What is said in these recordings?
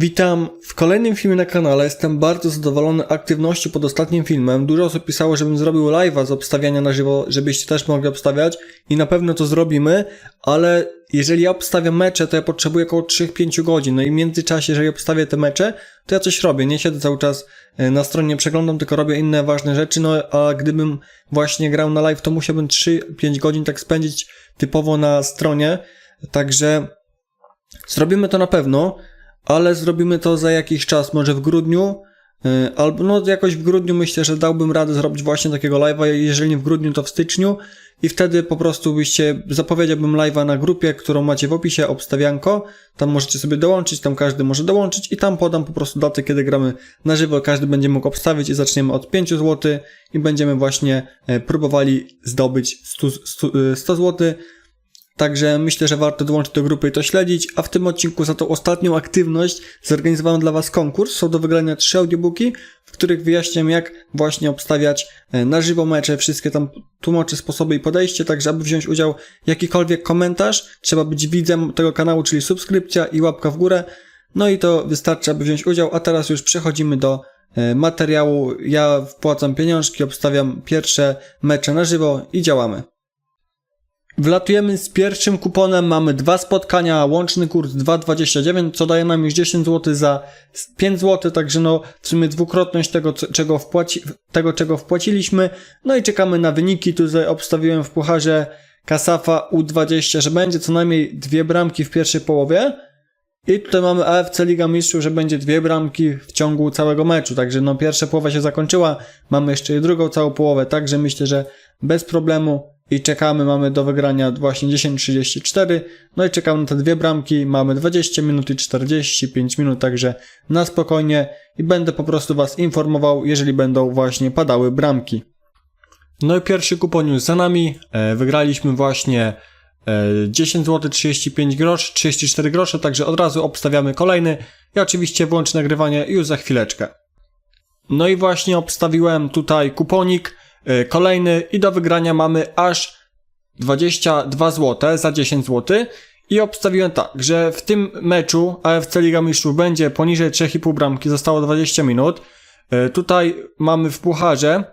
Witam w kolejnym filmie na kanale. Jestem bardzo zadowolony aktywnością pod ostatnim filmem. Dużo osób pisało, żebym zrobił live'a z obstawiania na żywo, żebyście też mogli obstawiać i na pewno to zrobimy, ale jeżeli ja obstawiam mecze, to ja potrzebuję około 3-5 godzin. No i w międzyczasie, jeżeli obstawię te mecze, to ja coś robię. Nie siedzę cały czas e, na stronie, przeglądam, tylko robię inne ważne rzeczy. No a gdybym właśnie grał na live, to musiałbym 3-5 godzin tak spędzić typowo na stronie. Także zrobimy to na pewno ale zrobimy to za jakiś czas, może w grudniu, yy, albo no jakoś w grudniu myślę, że dałbym radę zrobić właśnie takiego live'a, jeżeli nie w grudniu, to w styczniu. I wtedy po prostu byście, zapowiedziałbym live'a na grupie, którą macie w opisie, obstawianko, tam możecie sobie dołączyć, tam każdy może dołączyć i tam podam po prostu datę, kiedy gramy na żywo, każdy będzie mógł obstawić i zaczniemy od 5 zł i będziemy właśnie e, próbowali zdobyć 100, 100, 100 zł, Także myślę, że warto dołączyć do grupy i to śledzić, a w tym odcinku za tą ostatnią aktywność zorganizowałem dla Was konkurs. Są do wygrania trzy audiobooki, w których wyjaśniam jak właśnie obstawiać e, na żywo mecze, wszystkie tam tłumaczę sposoby i podejście, także aby wziąć udział jakikolwiek komentarz, trzeba być widzem tego kanału, czyli subskrypcja i łapka w górę. No i to wystarczy, aby wziąć udział, a teraz już przechodzimy do e, materiału. Ja wpłacam pieniążki, obstawiam pierwsze mecze na żywo i działamy. Wlatujemy z pierwszym kuponem, mamy dwa spotkania, łączny kurs 2,29, co daje nam już 10 zł za 5 zł, także no w sumie dwukrotność tego, czego, wpłaci, tego, czego wpłaciliśmy. No i czekamy na wyniki, tutaj obstawiłem w pucharze Kasafa U20, że będzie co najmniej dwie bramki w pierwszej połowie. I tutaj mamy AFC Liga Mistrzów, że będzie dwie bramki w ciągu całego meczu, także no pierwsza połowa się zakończyła, mamy jeszcze drugą całą połowę, także myślę, że bez problemu i czekamy, mamy do wygrania właśnie 10.34, no i czekamy na te dwie bramki, mamy 20 minut i 45 minut, także na spokojnie i będę po prostu Was informował, jeżeli będą właśnie padały bramki. No i pierwszy kupon już za nami, e, wygraliśmy właśnie e, 10 zł 35 groszy, 34 grosze, także od razu obstawiamy kolejny. Ja oczywiście włączę nagrywanie już za chwileczkę. No i właśnie obstawiłem tutaj kuponik kolejny i do wygrania mamy aż 22 zł za 10 zł. I obstawiłem tak, że w tym meczu AFC Liga Mistrzów będzie poniżej 3,5 bramki, zostało 20 minut. Y, Tutaj mamy w pucharze,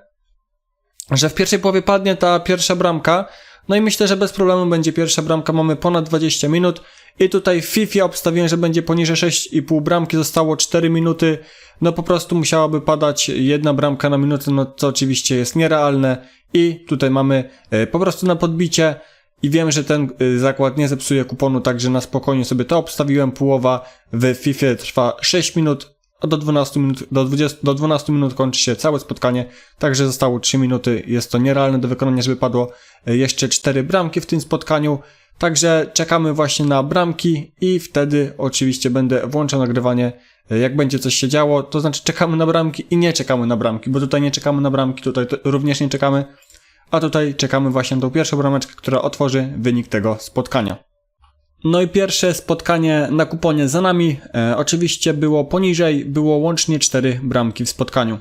że w pierwszej połowie padnie ta pierwsza bramka. No i myślę, że bez problemu będzie pierwsza bramka, mamy ponad 20 minut. I tutaj w FIFA obstawiłem, że będzie poniżej 6,5 bramki, zostało 4 minuty. No po prostu musiałaby padać jedna bramka na minutę, no co oczywiście jest nierealne. I tutaj mamy e, po prostu na podbicie. I wiem, że ten e, zakład nie zepsuje kuponu, także na spokojnie sobie to obstawiłem. Połowa w FIFA trwa 6 minut, a do 12 minut, do 20, do 12 minut kończy się całe spotkanie, także zostało 3 minuty. Jest to nierealne do wykonania, żeby padło e, jeszcze 4 bramki w tym spotkaniu. Także czekamy właśnie na bramki i wtedy oczywiście będę włączał nagrywanie, e, jak będzie coś się działo, to znaczy czekamy na bramki i nie czekamy na bramki, bo tutaj nie czekamy na bramki, tutaj również nie czekamy, a tutaj czekamy właśnie na tą pierwszą brameczkę, która otworzy wynik tego spotkania. No i pierwsze spotkanie na kuponie za nami. E, oczywiście było poniżej, było łącznie 4 bramki w spotkaniu.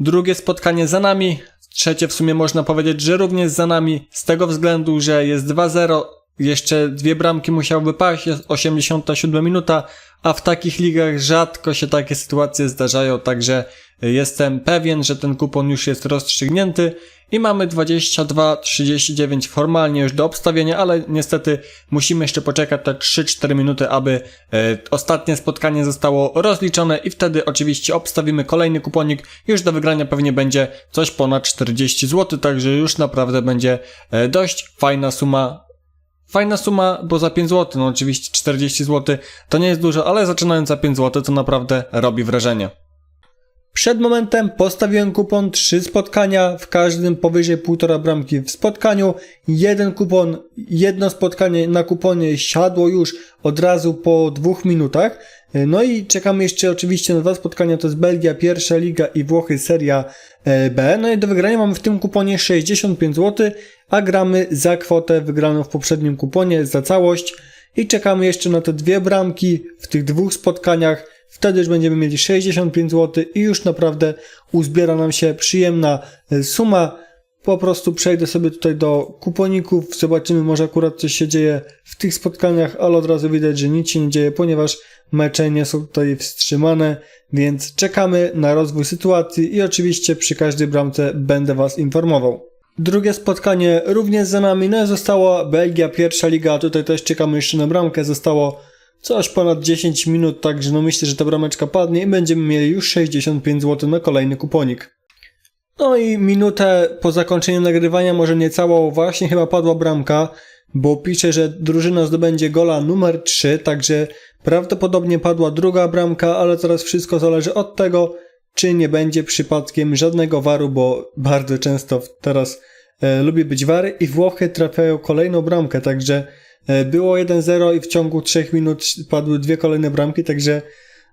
Drugie spotkanie za nami. Trzecie w sumie można powiedzieć, że również za nami, z tego względu, że jest 2-0. Jeszcze dwie bramki musiałyby paść, jest 87 minuta, a w takich ligach rzadko się takie sytuacje zdarzają, także jestem pewien, że ten kupon już jest rozstrzygnięty i mamy 22-39 formalnie już do obstawienia, ale niestety musimy jeszcze poczekać te 3-4 minuty, aby e, ostatnie spotkanie zostało rozliczone i wtedy oczywiście obstawimy kolejny kuponik. Już do wygrania pewnie będzie coś ponad 40 zł, także już naprawdę będzie e, dość fajna suma Fajna suma, bo za 5 zł, no oczywiście 40 zł to nie jest dużo, ale zaczynając za 5 zł to naprawdę robi wrażenie. Przed momentem postawiłem kupon 3 spotkania, w każdym powyżej 1,5 bramki w spotkaniu. Jeden kupon, jedno spotkanie na kuponie siadło już od razu po dwóch minutach. No i czekamy jeszcze oczywiście na dwa spotkania, to jest Belgia, pierwsza liga i Włochy, seria e, B. No i do wygrania mamy w tym kuponie 65 zł, a gramy za kwotę wygraną w poprzednim kuponie, za całość. I czekamy jeszcze na te dwie bramki w tych dwóch spotkaniach. Wtedy już będziemy mieli 65 zł i już naprawdę uzbiera nam się przyjemna e, suma. po prostu przejdę sobie tutaj do kuponików, zobaczymy, może akurat coś się dzieje w tych spotkaniach, ale od razu widać, że nic się nie dzieje, ponieważ mecze nie są tutaj wstrzymane, więc czekamy na rozwój sytuacji i oczywiście przy każdej bramce będę Was informował. Drugie spotkanie również za nami, no i została Belgia, pierwsza liga, tutaj też czekamy jeszcze na bramkę, zostało coś ponad 10 minut, także no myślę, że ta brameczka padnie i będziemy mieli już 65 zł na kolejny kuponik. No i minutę po zakończeniu nagrywania, może nie całą, właśnie chyba padła bramka, bo pisze, że drużyna zdobędzie gola numer 3, także prawdopodobnie padła druga bramka, ale teraz wszystko zależy od tego, czy nie będzie przypadkiem żadnego waru, bo bardzo często teraz e, lubi być wary i Włochy trafiają kolejną bramkę, także było 1-0 i w ciągu 3 minut padły dwie kolejne bramki, także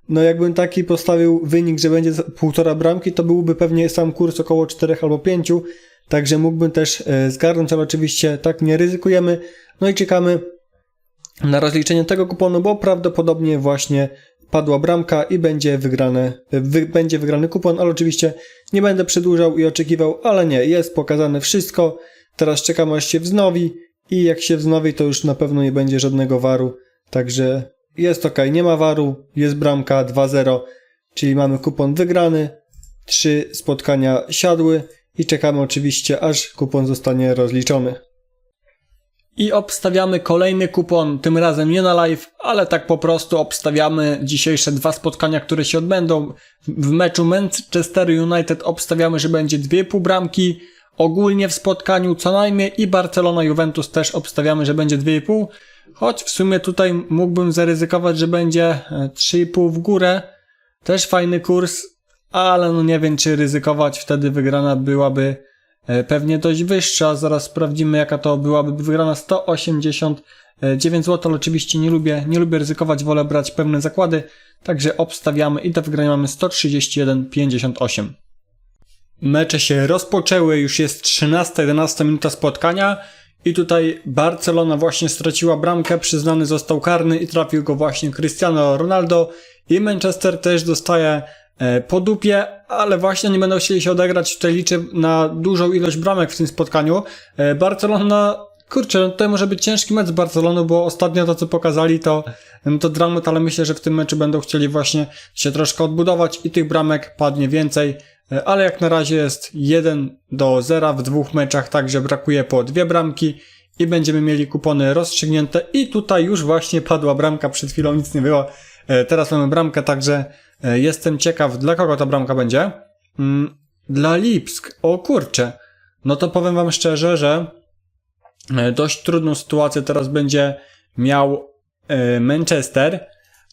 no jakbym taki postawił wynik, że będzie półtora bramki, to byłby pewnie sam kurs około 4 albo 5, także mógłbym też e, zgarnąć, ale oczywiście tak nie ryzykujemy. No i czekamy na rozliczenie tego kuponu, bo prawdopodobnie właśnie padła bramka i będzie wygrane, wy, będzie wygrany kupon, ale oczywiście nie będę przedłużał i oczekiwał, ale nie, jest pokazane wszystko. Teraz czekam aż się wznowi i jak się wznowi, to już na pewno nie będzie żadnego waru, także jest ok, nie ma waru, jest bramka 2-0, czyli mamy kupon wygrany, trzy spotkania siadły i czekamy oczywiście aż kupon zostanie rozliczony. I obstawiamy kolejny kupon, tym razem nie na live, ale tak po prostu obstawiamy dzisiejsze dwa spotkania, które się odbędą. W meczu Manchester United obstawiamy, że będzie 2,5 bramki. Ogólnie w spotkaniu co najmniej i Barcelona-Juventus też obstawiamy, że będzie 2,5. Choć w sumie tutaj mógłbym zaryzykować, że będzie e, 3,5 w górę. Też fajny kurs, ale no nie wiem czy ryzykować, wtedy wygrana byłaby e, pewnie dość wyższa. Zaraz sprawdzimy jaka to byłaby wygrana 189 zł, ale oczywiście nie lubię, nie lubię ryzykować, wolę brać pewne zakłady, także obstawiamy i do wygrania mamy 131,58. Mecze się rozpoczęły, już jest 13-11 minuta spotkania i tutaj Barcelona właśnie straciła bramkę, przyznany został karny i trafił go właśnie Cristiano Ronaldo i Manchester też dostaje e, po dupie, ale właśnie nie będą chcieli się odegrać, tutaj liczę na dużą ilość bramek w tym spotkaniu. E, Barcelona, kurczę, no tutaj może być ciężki mecz z bo ostatnio to co pokazali to, no to dramat, ale myślę, że w tym meczu będą chcieli właśnie się troszkę odbudować i tych bramek padnie więcej. E, ale jak na razie jest 1 do 0 w dwóch meczach, także brakuje po dwie bramki i będziemy mieli kupony rozstrzygnięte. I tutaj już właśnie padła bramka, przed chwilą nic nie było, E, teraz mamy bramkę, także e, jestem ciekaw, dla kogo ta bramka będzie. Mm, Dla Lipsk, o kurczę, no to powiem wam szczerze, że dość trudną sytuację teraz będzie miał Manchester,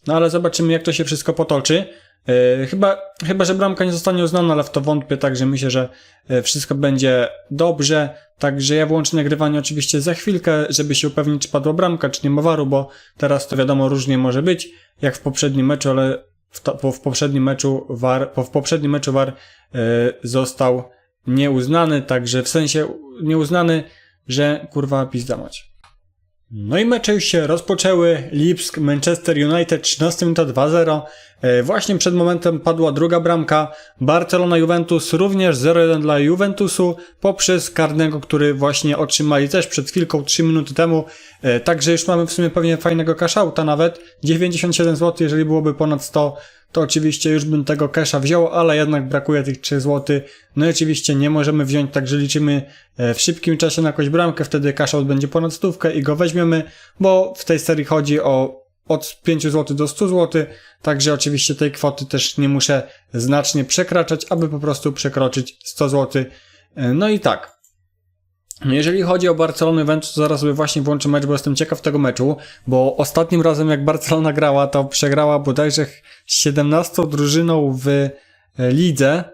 no ale zobaczymy jak to się wszystko potoczy. E, Chyba, chyba, że bramka nie zostanie uznana, ale w to wątpię, także myślę, że e, wszystko będzie dobrze. Także ja włączę nagrywanie oczywiście za chwilkę, żeby się upewnić, czy padła bramka, czy nie ma waru, bo teraz to wiadomo różnie może być, jak w poprzednim meczu, ale w, to, w poprzednim meczu war, w poprzednim meczu war e, został nieuznany, także w sensie nieuznany, że kurwa pizda mać. No i mecze już się rozpoczęły. Lipsk, Manchester United 13 minuta 2-0. E, Właśnie przed momentem padła druga bramka. Barcelona Juventus również 0-1 dla Juventusu poprzez karnego, który właśnie otrzymali też przed chwilką 3 minuty temu. E, Także już mamy w sumie pewnie fajnego cashouta nawet. 97 zł, jeżeli byłoby ponad 100, to oczywiście już bym tego casha wziął, ale jednak brakuje tych 3 zł. No i oczywiście nie możemy wziąć, także liczymy e, w szybkim czasie na jakąś bramkę, wtedy cashout będzie ponad stówkę i go weźmiemy, bo w tej serii chodzi o od 5 zł do 100 zł, także oczywiście tej kwoty też nie muszę znacznie przekraczać, aby po prostu przekroczyć 100 zł. E, No i tak, jeżeli chodzi o Barcelonę to zaraz sobie właśnie włączę mecz, bo jestem ciekaw tego meczu, bo ostatnim razem jak Barcelona grała, to przegrała bodajże z 17 drużyną w e, lidze,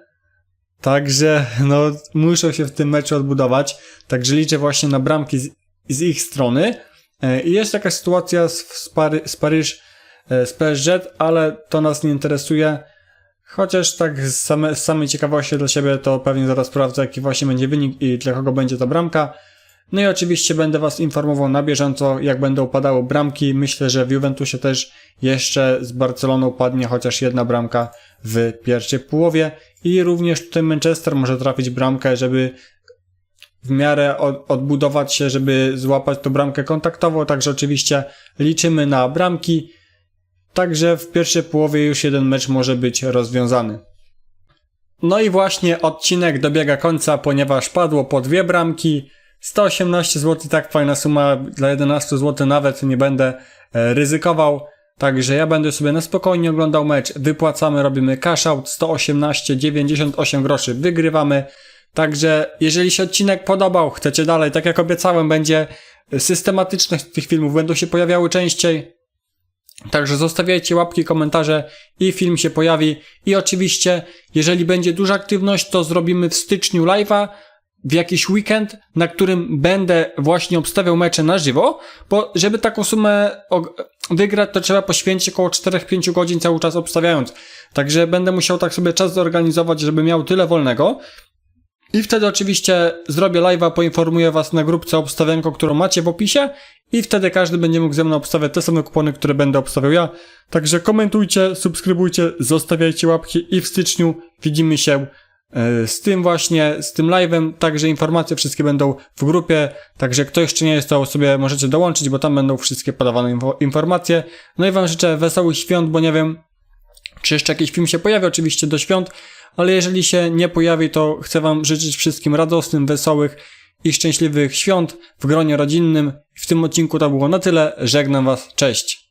także no muszą się w tym meczu odbudować, także liczę właśnie na bramki z, z ich strony. E, I jest taka sytuacja z, z, Pary, z Paryż, e, z PSG, ale to nas nie interesuje. Chociaż tak z, same, z samej ciekawości dla siebie to pewnie zaraz sprawdzę jaki właśnie będzie wynik i dla kogo będzie ta bramka. No i oczywiście będę Was informował na bieżąco jak będą padały bramki. Myślę, że w Juventusie też jeszcze z Barceloną padnie chociaż jedna bramka w pierwszej połowie. I również tutaj Manchester może trafić bramkę, żeby w miarę od, odbudować się, żeby złapać tą bramkę kontaktową, także oczywiście liczymy na bramki, także w pierwszej połowie już jeden mecz może być rozwiązany. No i właśnie odcinek dobiega końca, ponieważ padło po dwie bramki. 118 zł, tak fajna suma, dla 11 zł nawet nie będę e, ryzykował. Także ja będę sobie na spokojnie oglądał mecz, wypłacamy, robimy cash out, 118,98 groszy, wygrywamy. Także jeżeli się odcinek podobał, chcecie dalej, tak jak obiecałem, będzie systematyczność tych filmów, będą się pojawiały częściej. Także zostawiajcie łapki, komentarze i film się pojawi. I oczywiście, jeżeli będzie duża aktywność, to zrobimy w styczniu live'a w jakiś weekend, na którym będę właśnie obstawiał mecze na żywo, bo żeby taką sumę wygrać, to trzeba poświęcić około 4-5 godzin cały czas obstawiając. Także będę musiał tak sobie czas zorganizować, żeby miał tyle wolnego. I wtedy oczywiście zrobię live'a, poinformuję was na grupce obstawianko, którą macie w opisie i wtedy każdy będzie mógł ze mną obstawiać te same kupony, które będę obstawiał ja. Także komentujcie, subskrybujcie, zostawiajcie łapki i w styczniu widzimy się e, z tym właśnie, z tym live'em, także informacje wszystkie będą w grupie, także kto jeszcze nie jest, to sobie możecie dołączyć, bo tam będą wszystkie podawane info- informacje. No i wam życzę wesołych świąt, bo nie wiem, czy jeszcze jakiś film się pojawi, oczywiście do świąt, ale jeżeli się nie pojawi, to chcę wam życzyć wszystkim radosnych, wesołych i szczęśliwych świąt w gronie rodzinnym. W tym odcinku to było na tyle. Żegnam was. Cześć.